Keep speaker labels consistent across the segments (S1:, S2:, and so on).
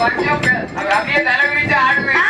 S1: आठ मिनट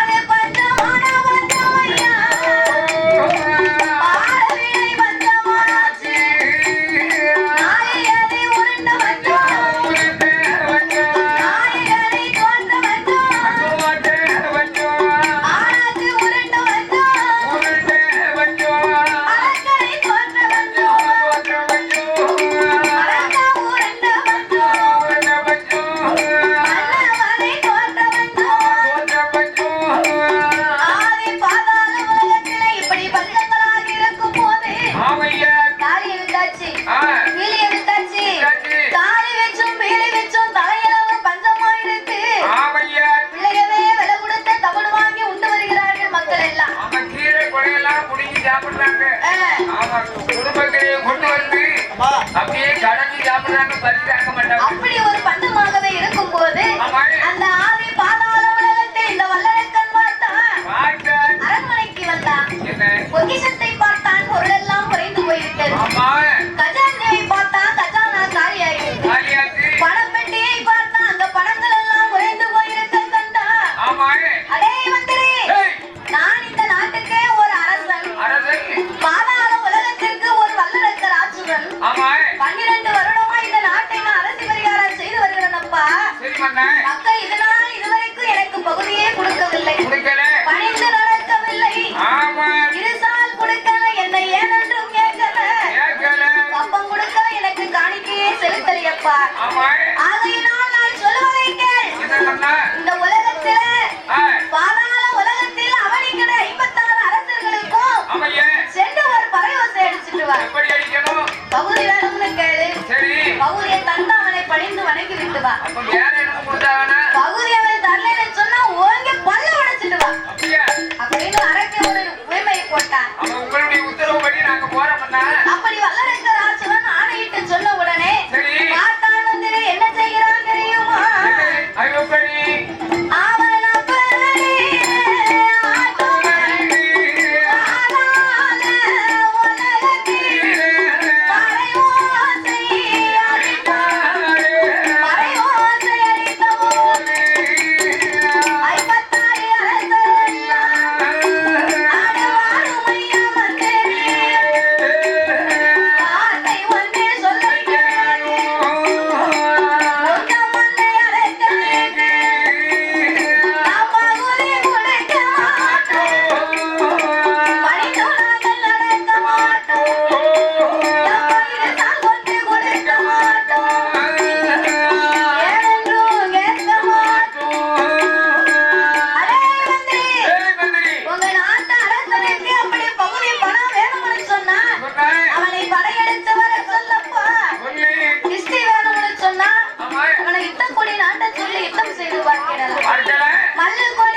S1: 말릴 거야.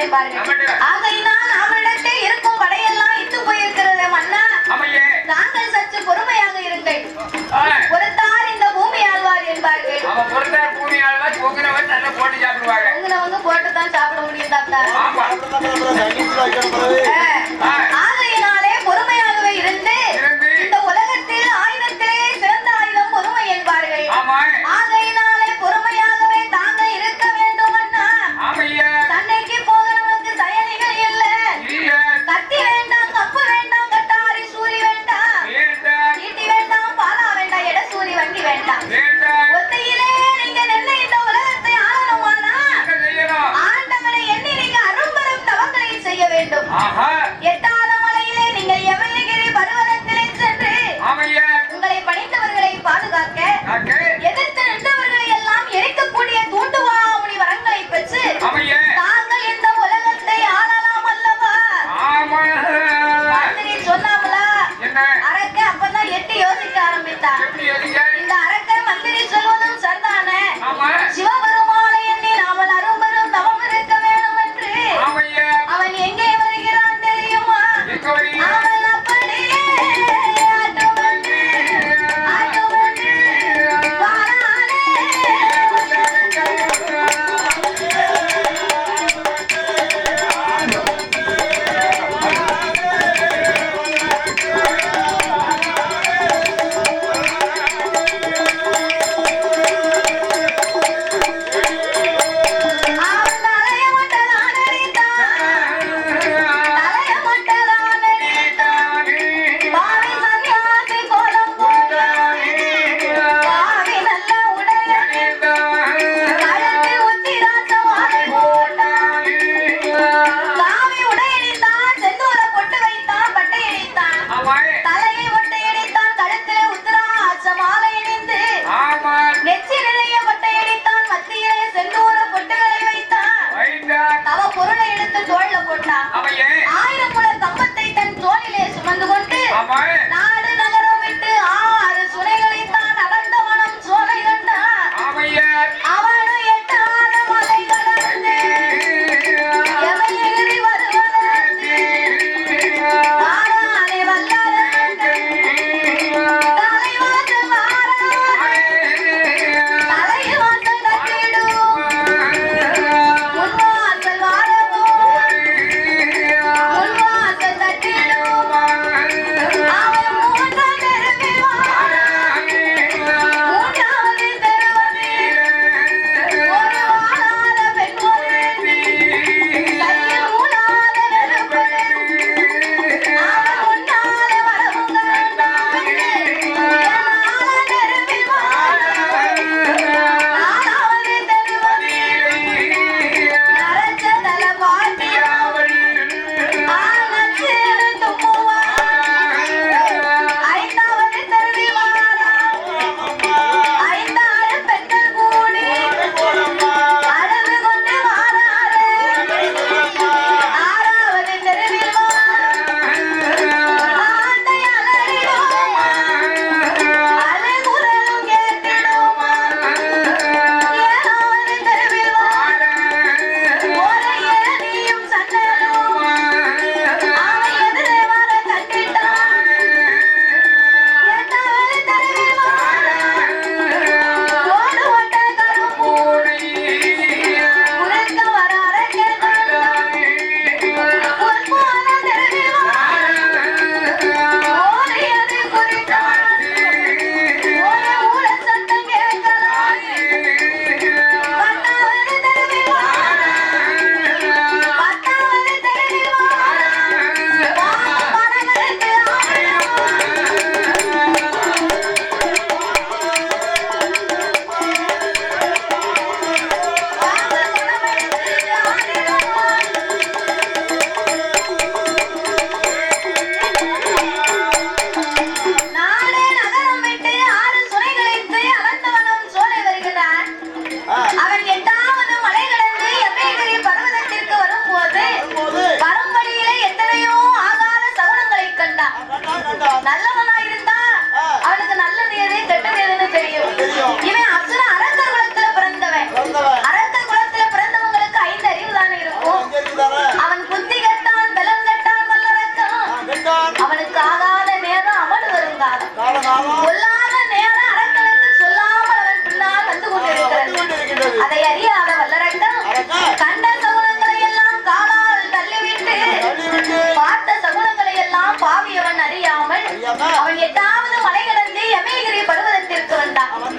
S1: என்பார்கள்
S2: நம்மகிட்ட
S1: ஆகையினால் அவனிடத்தே இருக்கும் படையெல்லாம் இட்டு போயிருக்கிறது மன்னா. தாங்கள் சற்று பொறுமையாக இருங்கள் பொறுத்தார் இந்த பூமி ஆழ்வார் என்பார்கள்.
S2: பொறுத்தார் பூமியால் தான் பொங்குறவன் நல்லா போட்டு சாப்பிடுவாங்க.
S1: உங்களவங்க போட்டு தான் சாப்பிட முடியும் தாத்தா.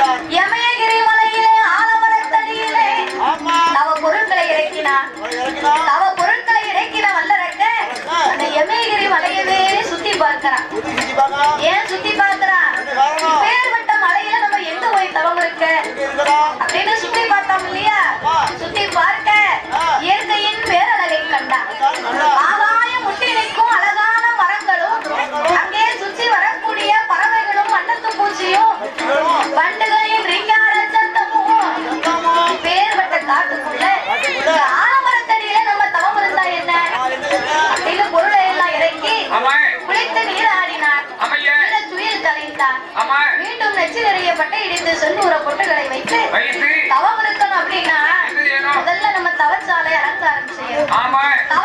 S1: யமயகிரி மலையிலே ஆலமரத்தடியிலே தவ பொருட்களை இறக்கினான். தவ பொருட்களை இறக்கின வல்லரக்க அந்த யமயகிரி மலையவே சுத்தி பார்க்கிறான்? ஏன் சுத்தி பார்க்கிறான்? பேர்பட்ட மலையில நம்ம எங்க போய் தவம் இருக்க? அப்படின்னு சுத்தி பார்த்தோம் இல்லையா. சுத்தி பார்க்க இயற்கையின் பேரழகை கண்டான் மீண்டும் நெச்சு நிறைய பட்டை இடித்து செந்தூர பொட்டுகளை வைத்து தவம் இருக்கணும் அப்படின்னா முதல்ல நம்ம தவச்சாலை செய்யணும்
S2: ஆமா
S1: தவ